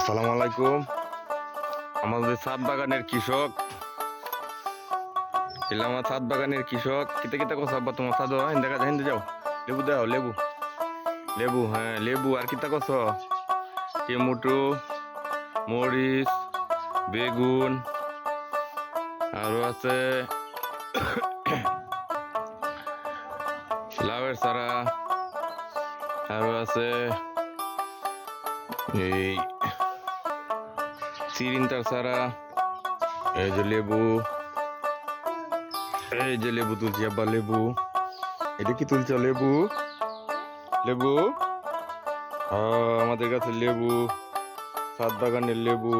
আসসালামু আলাইকুম। আমাদের সাত বাগানের কৃষক। এলা আমার সাত বাগানের কৃষক। কিতে কিতে কথা আব্বা তোমার সাদ হিন্দা কাজে, হিন্দে যাও। লেবু দাও, লেবু। লেবু হ্যাঁ লেবু। আর কিতা কছ টমেটো, মরিচ, বেগুন। আরও আছে। লাউয়ের চারা। আরও আছে। এই চিরিন্তার সারা এই যে লেবু এই যে লেবু তুলছি আব্বা লেবু এটা কি তুলছ লেবু লেবু আমাদের কাছে লেবু সাত বাগানের লেবু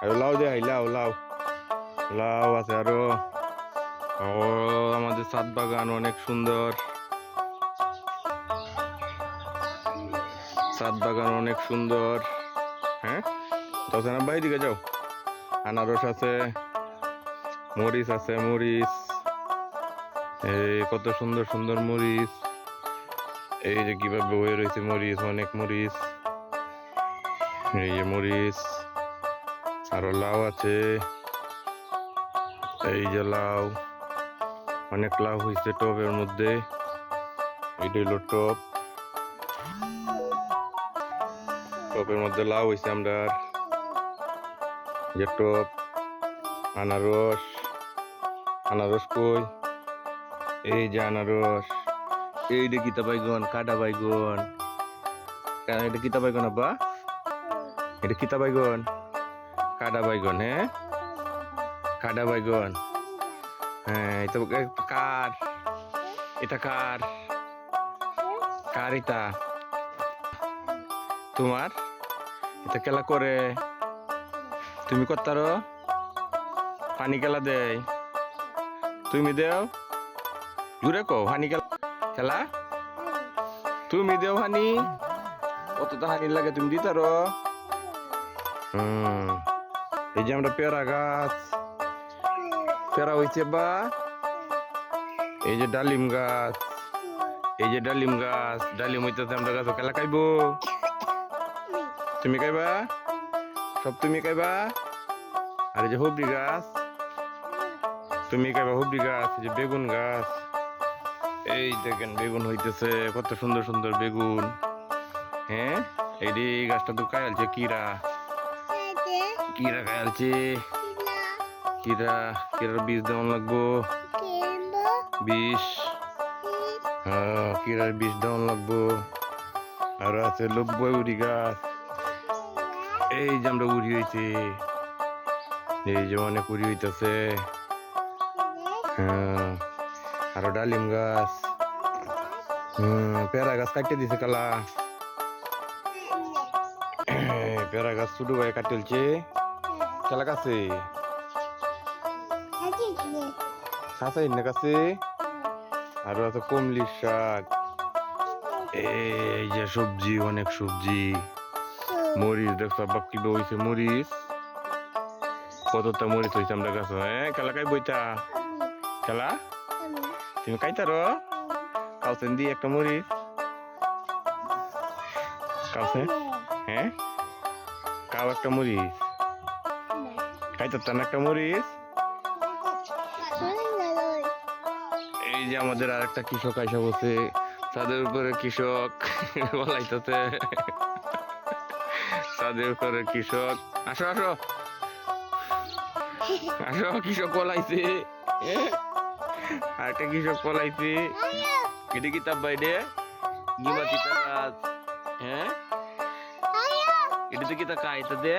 আর লাউ দেয় লাউ লাউ লাউ আছে আরও ও আমাদের সাত বাগান অনেক সুন্দর সাত বাগান অনেক সুন্দর হ্যাঁ দশ আনা দিকে যাও। আনারস আছে, মরিচ আছে, মরিচ। এই কত সুন্দর সুন্দর মরিচ। এই যে কীভাবে হয়ে রয়েছে মরিচ, অনেক মরিচ। এই যে মরিচ, আরও লাউ আছে। এই যে লাউ, অনেক লাউ হয়েছে টবের মধ্যে। এটা হলো টপ টপের মধ্যে লাউ হয়েছে আমরা যে টপ আনারস আনারস কই? এই যে আনারস। এই যে কিতা বাইগন, কাটা বাইগন। এটা কিতা বাইগন, আব্বা? এটা কিতা বাইগন? কাটা বাইগন হ্যাঁ? কাটা বাইগন। হ্যাঁ এটা কার? এটা কার? কার এটা? তোমার? এটা খেলা করে? তুমি করতারো পানি খেলা দেয়। তুমি দেও? জুড়ে কো হানি খেলা খেলা? তুমি দেও হানি কতটা হানি লাগে তুমি দিতারো হুম। এই যে আমরা পেয়ারা গাছ। পেয়ারা হয়েছে বা? এই যে ডালিম গাছ। এই যে ডালিম গাছ। ডালিম হইতেছে আমরা গাছ খেলা খাইবো। তুমি খাইবা? সব তুমি খাইবা? আর এই যে হবরি গাছ, তুমি খাইবা হবরি গাছ, এই যে বেগুন গাছ। এই দেখেন বেগুন হইতেছে, কত সুন্দর সুন্দর বেগুন। হ্যাঁ? এই এই গাছটা তো খাইলছে কিরা? কিরা খাইলছে কিরা? কিরার বীজ দেওয়ান লাগবো? বিষ হ্যাঁ কিরার বীজ দেওয়ান লাগবো। আর আছে লব্বই উড়ি গাছ। এই যে আমরা উড়ি হইছে। এই অনেক উড়ি হইতেছে। হ্যাঁ আরও ডালিম গাছ। হম পেয়ারা গাছ কাটতে দিছে কালা। পেয়ারা গাছ ছোট ভাই কাটেলছে খেলা কাছে? কাছে না কাছে? আরও আছে শাক। এই যে সবজি, অনেক সবজি। মরিচ দেখছ আব্বা কি হইছে মরিচ? কতটা মরিচ হইছে আমরা গাছ হ্যাঁ খেলা খাই বইটা খেলা তুমি খাইতারো কাউসেন দি একটা মরিচ কাউসে হ্যাঁ কাউ একটা মরিচ খাইতার না একটা মরিচ এই যে আমাদের আর একটা কৃষক আইসা বসে তাদের উপরে কৃষক বলাইতেছে। তাদের উপরে কৃষক। আসো আসো। আসো কৃষক বলাইছে। আর একটা কৃষক বলাইছে। এটা কি তাপ বাইরে গিমা তিতা গাছ। হ্যাঁ? এটা কি তা কাইতা দে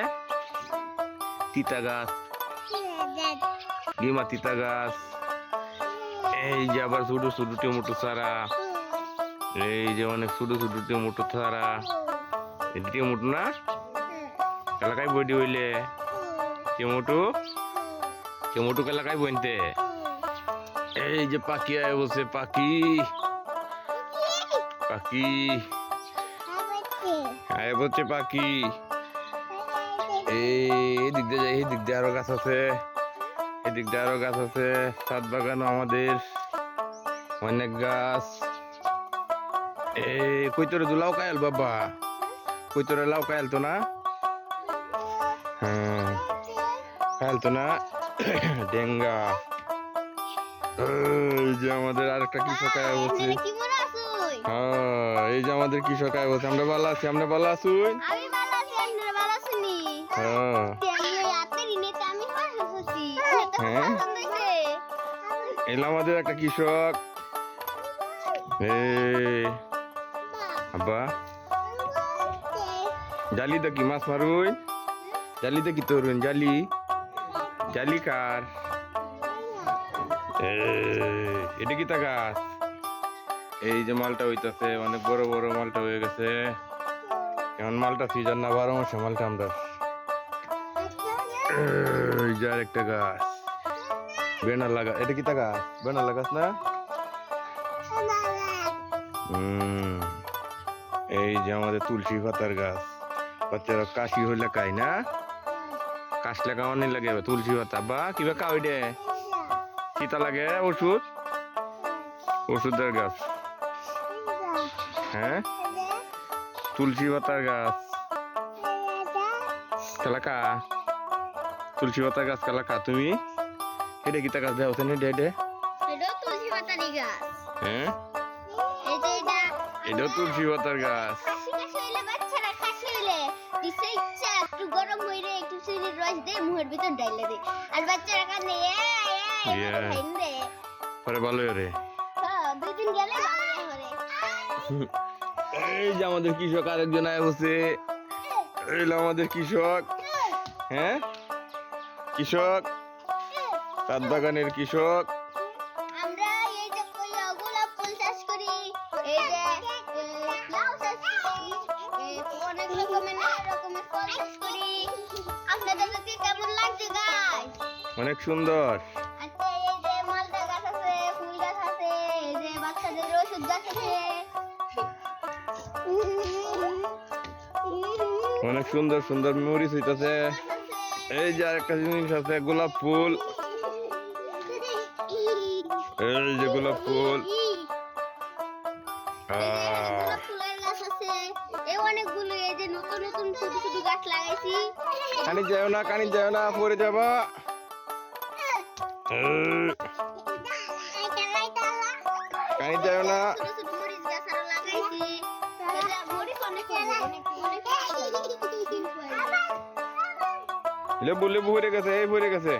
তিতা গাছ। গিমা তিতা গাছ। এই যে আবার ছোট ছোট টমেটো সারা এই যে অনেক ছোট ছোট টমেটো সারা এটা টমেটো না? এলাকায় বইটি হইলে? টমেটো? টমেটো এলাকায় বইনতে। এই যে পাখি আয় বসে পাখি। পাখি। আয় বলছে, পাখি। এই, এদিক দিয়ে যাই দিক দিয়ে আরও গাছ আছে। এদিক দিয়ে আরও গাছ আছে সাত বাগান আমাদের। অনেক গাছ। এই কই তোরে লাউ কায়াল, বাবা। কই তোরে লাউ কায়াল তো না? হ্যাঁ খাল তো না? ডেঙ্গা। এই যে আমাদের আরেকটা কৃষক আয় বসে। হ্যাঁ এই যে আমাদের কৃষক আয় বসে। আমরা ভালো আছি আমরা ভালো আছি? হ্যাঁ। হ্যাঁ? এলো আমাদের একটা কৃষক। এই। আব্বা। জালি দেখি মাছ মারুই। জালি দেখি তরুণ জালি। জালি কার এটা কি তা গাছ এই যে মালটা হইতাছে অনেক বড় বড় মালটা হয়ে গেছে। এখন মালটা সিজন না বারো মাসে মালটা আমরা একটা গাছ। বেনার লাগা এটা কি তা গাছ? বেনার লাগাস না? এই যে আমাদের তুলসী পাতার গাছ। বাচ্চারা কাশি হইলে খাই না? কাশলে কামানি লাগে তুলসী পাতা। বা কিবা কাউই দে। কিতা লাগে ওষুধ? ওষুধের গাছ। হ্যাঁ? তুলসী পাতার গাছ। কালাকা তুলসী পাতার গাছ কালাকা তুমি? এটা কিতা গাছ দেওয়া হচ্ছে ডে এটাও তুলসী হ্যাঁ? এটা এটাও তুলসী পাতার গাছ। দিছে ইচ্ছা একটু গরম একটু চিনির রস দে মুখের ভিতর ডাইলে দে। আর বাচ্চারা কানে এ. খাইন দে। পরে ভালো রে। দুই দিন গেলে ভালো এই যে আমাদের কৃষক আরেকজন আয় বসে। এই আমাদের কৃষক। হ্যাঁ? কৃষক? চাঁদ বাগানের কৃষক। গাছ সুন্দর অনেক সুন্দর সুন্দর মরিচ হইতাছে। এই যে আরেকটা জিনিস আছে গোলাপ ফুল। এই যে গোলাপ ফুল। কানি যাও না কানি যাও না পরে যাবা। কানি যাও না। লেবু লেবু ভরে গেছে এই ভরে গেছে।